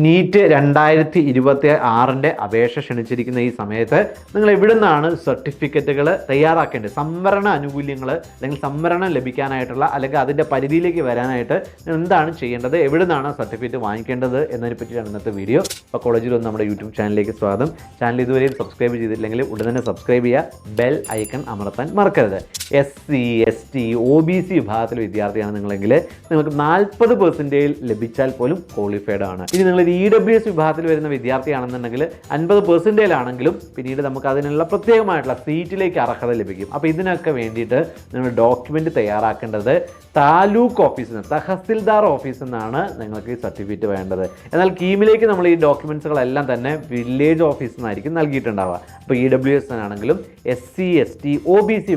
NEET രണ്ടായിരത്തി ഇരുപത്തി ആറിന്റെ അപേക്ഷ ക്ഷണിച്ചിരിക്കുന്ന ഈ സമയത്ത് നിങ്ങൾ എവിടെ നിന്നാണ് സർട്ടിഫിക്കറ്റുകൾ തയ്യാറാക്കേണ്ടത്? സംവരണ ആനുകൂല്യങ്ങൾ അല്ലെങ്കിൽ സംവരണം ലഭിക്കാനായിട്ടുള്ള അല്ലെങ്കിൽ അതിന്റെ പരിധിയിലേക്ക് വരാനായിട്ട് എന്താണ് ചെയ്യേണ്ടത്? എവിടെ നിന്നാണ് സർട്ടിഫിക്കറ്റ് വാങ്ങിക്കേണ്ടത്? എന്നതിനെ പറ്റിയാണ് ഇന്നത്തെ വീഡിയോ. അപ്പോൾ കോളേജിൽ ഒന്ന് നമ്മുടെ യൂട്യൂബ് ചാനലിലേക്ക് സ്വാഗതം. ചാനൽ ഇതുവരെയും സബ്സ്ക്രൈബ് ചെയ്തിട്ടില്ലെങ്കിൽ ഉടൻ തന്നെ സബ്സ്ക്രൈബ് ചെയ്യുക. ബെൽ ഐക്കൺ അമർത്താൻ മറക്കരുത്. S C S T O B C വിഭാഗത്തിലെ വിദ്യാർത്ഥിയാണ് നിങ്ങളെങ്കിൽ നിങ്ങൾക്ക് നാൽപ്പത് പെർസെന്റേജിൽ ലഭിച്ചാൽ പോലും ക്വാളിഫൈഡ് ആണ്. ഇനി നിങ്ങൾ ഇ ഡബ്ല്യു എസ് വിഭാഗത്തിൽ വരുന്ന വിദ്യാർത്ഥിയാണെന്നുണ്ടെങ്കിൽ അൻപത് പെർസെന്റേജ് ആണെങ്കിലും പിന്നീട് നമുക്ക് അതിനുള്ള പ്രത്യേകമായിട്ടുള്ള സീറ്റിലേക്ക് അർഹത ലഭിക്കും. അപ്പോൾ ഇതിനൊക്കെ വേണ്ടിയിട്ട് നിങ്ങൾ ഡോക്യുമെന്റ് തയ്യാറാക്കേണ്ടത് താലൂക്ക് ഓഫീസിൽ നിന്ന് തഹസിൽദാർ ഓഫീസിൽ നിന്നാണ് നിങ്ങൾക്ക് ഈ സർട്ടിഫിക്കറ്റ് വേണ്ടത്. എന്നാൽ കീമിലേക്ക് നമ്മൾ ഈ ഡോക്യുമെൻസുകളെല്ലാം തന്നെ വില്ലേജ് ഓഫീസിൽ നിന്നായിരിക്കും നൽകിയിട്ടുണ്ടാവുക. അപ്പോൾ ഇ ഡബ്ല്യു എസ് ആണെങ്കിലും S C S T O B C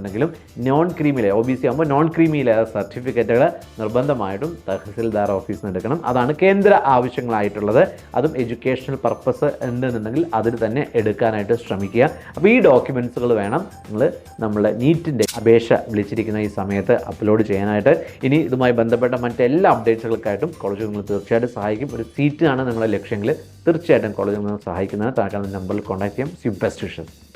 വിഭാഗത്തിനാണെന്നുണ്ടെങ്കിലും non creamy layer O B C ആകുമ്പോൾ നോൺ ക്രീമിയിലെ സർട്ടിഫിക്കറ്റുകൾ നിർബന്ധമായിട്ടും തഹസിൽദാർ ഓഫീസിൽ നിന്ന് എടുക്കണം. അതാണ് കേന്ദ്ര ആവശ്യങ്ങളായിട്ടുള്ളത്. അതും എഡ്യൂക്കേഷണൽ പർപ്പസ് ഉണ്ടെന്നുണ്ടെങ്കിൽ അതിൽ തന്നെ എടുക്കാനായിട്ട് ശ്രമിക്കുക. അപ്പോൾ ഈ ഡോക്യുമെന്റ്സുകൾ വേണം നിങ്ങൾ നമ്മളെ നീറ്റിന്റെ അപേക്ഷ വിളിച്ചിരിക്കുന്ന ഈ സമയത്ത് അപ്ലോഡ് ചെയ്യാനായിട്ട്. ഇനി ഇതുമായി ബന്ധപ്പെട്ട മറ്റെല്ലാ അപ്ഡേറ്റ്സുകൾക്കായിട്ടും കോളേജ് നിങ്ങൾ തീർച്ചയായിട്ടും സഹായിക്കും. ഒരു സീറ്റാണ് നിങ്ങളുടെ ലക്ഷ്യമെങ്കിൽ തീർച്ചയായിട്ടും കോളേജ് നിങ്ങൾ സഹായിക്കുന്നതിന് താഴെ നമ്പറിൽ കോൺടാക്ട് ചെയ്യാം. C best wishes